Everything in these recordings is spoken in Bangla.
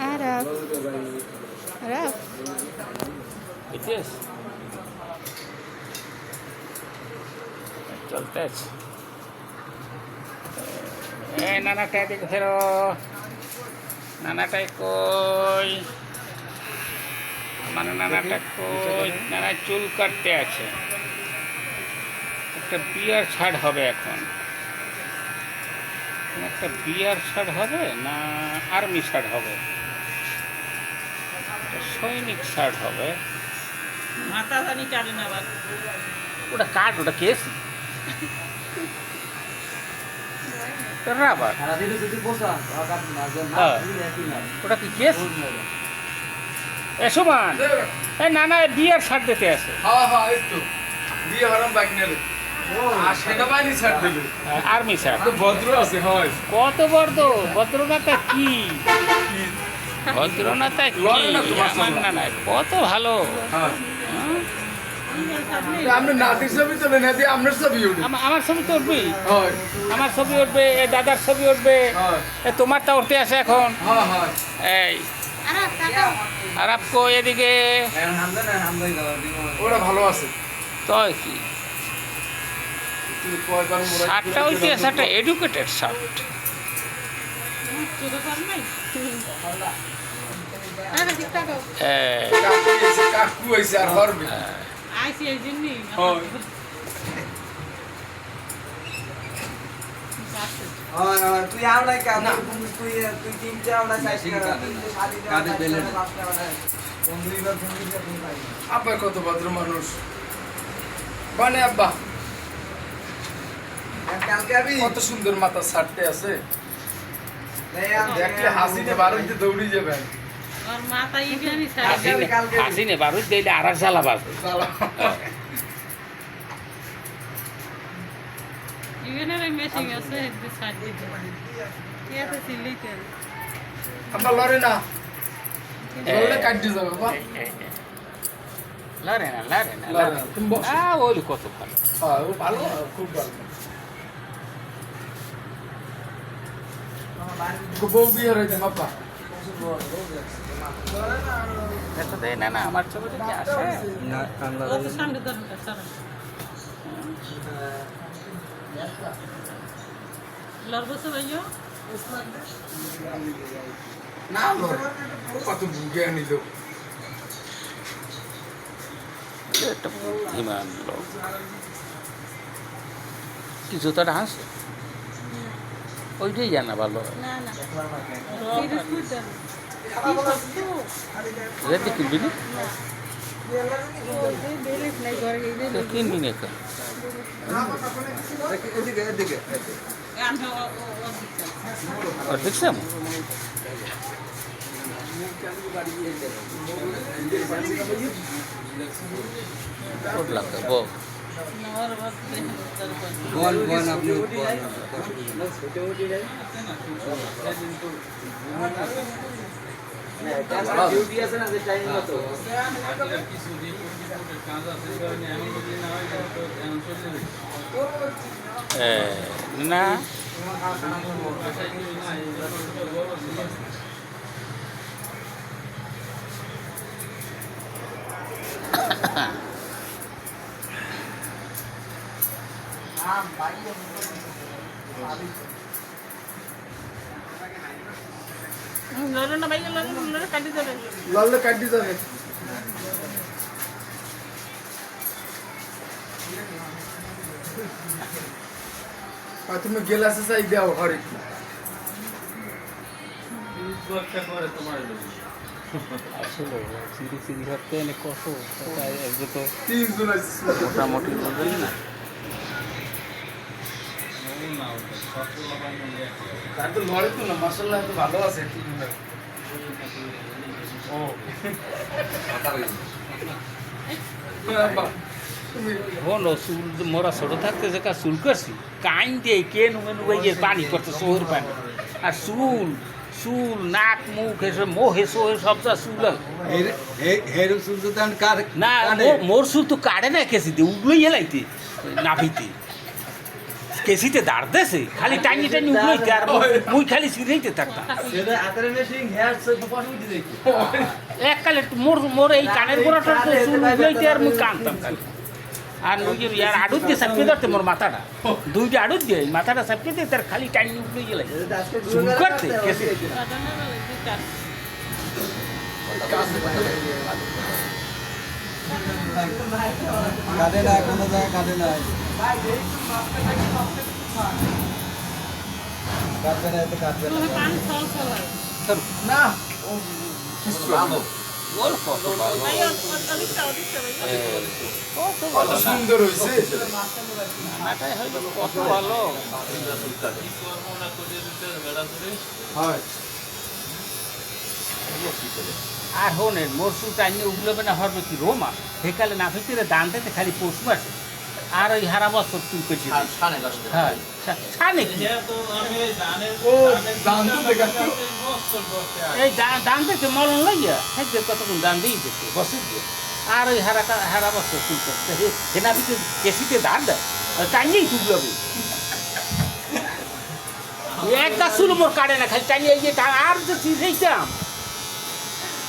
Arap. Arap. BTS চলতে আছে এই নানাটা এদিকে ফেরো নানাটাই কই আমার নানাটা কই নানা চুল কাটতে আছে একটা বিয়ার ছাড় হবে এখন। একটা বিয়ার ছাড় হবে না আর্মি ছাড় হবে? একটা সৈনিক ছাড় হবে। মাথা জানি কাটে না ওটা কাঠ ওটা কেস রাবার। হ্যাঁ। ওটা কি কেস এ সুমান। এই না না বিয়ার ছাড় দিতে আছে। হ্যাঁ হ্যাঁ তো। বিয়ে হারাম বাইক নেবে। আর্মি ভদ্র আছে হয়। কত বর্দ? ভদ্রনাথা কি? ভদ্রনাথা কি? না আমার না কত ভালো। ছবি তো ছবি আমার ছবি তো উঠবি হয়। আমার ছবি উঠবে এ দাদার ছবি উঠবে। তোমারটা উঠতে আছে এখন। হ্যাঁ এই. আর আপকো এদিকে। ওরা ভালো আছে। তো কি? শার্টটা হইতে আছে একটা এডুকেটেড শার্ট হয়। হ্যাঁ। হ্যাঁ তুই আমলাই কা তুই তুই তিনটা পাই আব্বা কত ভদ্র মানুষ। মানে আব্বা। কত সুন্দর মাথা ছাড়তে আছে। দেখলে হাসিতে বারোইতে দৌড়ি যাবেন। আর হাসিনে বারুদ দিলে আর জ্বালা বাজবে আব্বা লড়ে না। লড়লে কাটি যাবে বাবা লড়ে না লড়ে না লড়ে না, তুমি বসো। আ ওলি কত ভালো। হ্যাঁ ও ভালো খুব ভালো বউ বিয়ে রয়েছে বাবা এটা দেয় না না আমার ছবি দেখে আসে? না তো সামনে লড়বো ভাইও না কত ভুগে নিল একটা ইমান লোক। কি জুতাটা হাসে ওইটাই জানা ভালো। রেতে কিনবি না কিনবি না দেখছিলাম লাগবে বল বল আপনি না যে টাইম মতো এ, না লড়ো না ভাইয়া লড়ো লড়ো কাটি যাবে লড়লে কাটি যাবে তুমি গেলাসে চাই দাও হরে আসলে চিড়ি চিড়ি ধরতে এনে কত একটু তো তিনজন আছে মোটামুটি বলবেন না তার তো লড়ে তো না মাসাল্লাহ তো ভালো আছে ও হন চুল মোরা ছোট থাকতে যে কা চুল করছি কাইন দিয়ে কে নুমে নুবাইয়ে পানি করতে শহর পানি আর চুল চুল নাক মুখ এসব মোহে সোহে সব যা চুল না মোর- চুল তো কাটে না কেসি দিয়ে উগলোই এলাইতে নাভিতে কেসিতে দাঁড়তেছে খালি টাইনি টাইনি উঠলইতে আর মুই খালি সিরাইতে থাকতাম উঠে এককালে মোর মোর এই কানের গোড়াটা উঠলইতে আর মুই কানতাম খালি আর যে ইয়ার আড়ুত দিয়ে সাপকে ধরতে মোর মাথাটা দুইটা আড়ুত দিয়ে মাথাটা সাপকে দিয়ে তার খালি টাইনি উঠলে গেলে করতে কেসি কাঁদে না কোনো জায়গায় কাঁদে না না কত সুন্দর হয়েছে আর হোনেন মোর চুল টাইনি উগলবে না হরবে কি, রোমা? সেকালে না ভিতরে দান দিতে খালি পশু আছে আর ওই হারা বছর চুল পেয়েছে হ্যাঁ ছানে কি? তো দেখাচ্ছি এই দান দিতে মলন লইয়া থাকবে কতক্ষণ দান দিয়ে যেতে বসে দিয়ে আর ওই হারা হারা বছর চুল করতে হেনা ভিতরে কেসিতে দান দেয়। টাইনিই চুগলবে একটা চুল মোর কাটে না খালি এই আর যে চিন্তাম হ্যাঁ নাতি অভাব ছিল না ভাই এরপরে আমি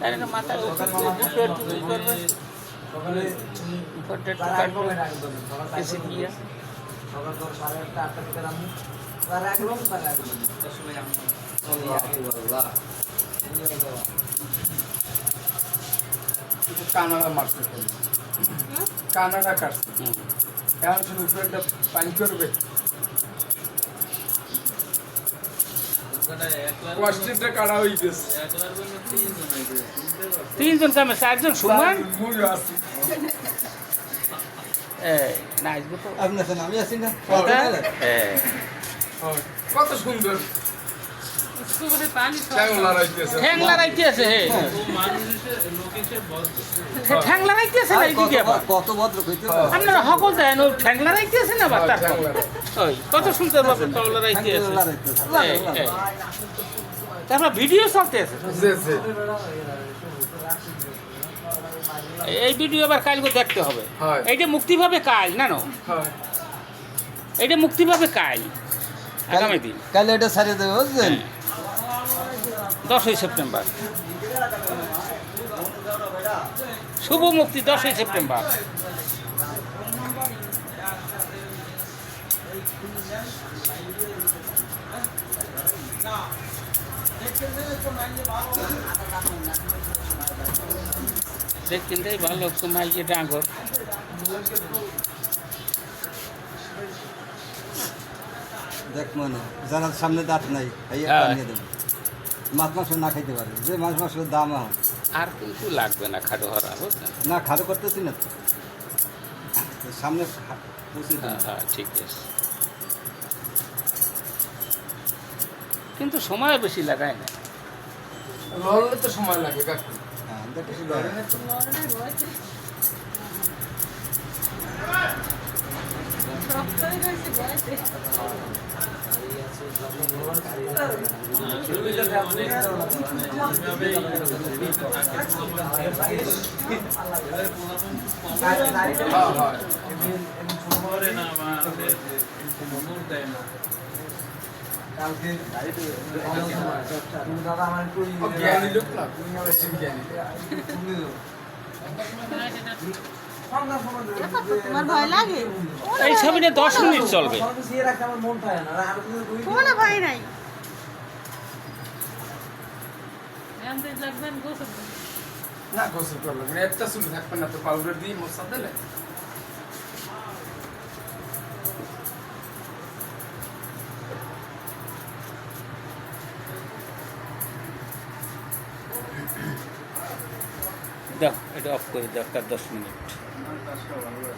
তার একটা করবে। একটু কাটবে। দিয়ে কানাডা কাটছে। এখন শুধু পানি করবে কষ্টেরটা কাটা হইতেছে? তিনজন কামে চারজন? সমান? মুই আছি। এই নাচবো তো আপনি আমি আছি না? কত সুন্দর। আপনারা সকল দেন ও ঠ্যাং লড়াইতে আছে না বা হ্যাঁ, কত তল এই। তারপর ভিডিও চলতে আছে এই ভিডিও আবার কালকে দেখতে হবে। এইটা মুক্তি পাবে কাল না নো? হয়। এইটা মুক্তি পাবে কাল আগামী দিন। কালে এটা সারিয়ে দেবে বুঝলেন? দশই সেপ্টেম্বর। শুভ মুক্তি দশই সেপ্টেম্বর। দেখছেন তাই ভালো সময় যে ডাঙ্গর। দেখ মানে যারা সামনে দাঁত নাই এই হ্যাঁ। নিয়ে দেবে। মাছ মাংস না খাইতে পারে যে মাছ মাংসের দাম আর। কিন্তু লাগবে না খাটো হরা বুঝলেন না খাটো করতেছি না তো। তো সামনে হ্যাঁ হ্যাঁ ঠিক আছে। কিন্তু সময় বেশি লাগায় না। লড়লে তো সময় লাগে কাকু। হ্যাঁ দেয় না ও জ্ঞানী লোক না বেশি জ্ঞানী তোমার ভয় লাগে এই ছবিটা দশ মিনিট চলবে। কোনো ভয় নাই। না গোসল করল একটা চুল থাকবে না তো পাউডার দিয়ে মশা দিলে দাও এটা অফ করে দাও তার দশ মিনিট। আমার কাজটা ভালো লাগে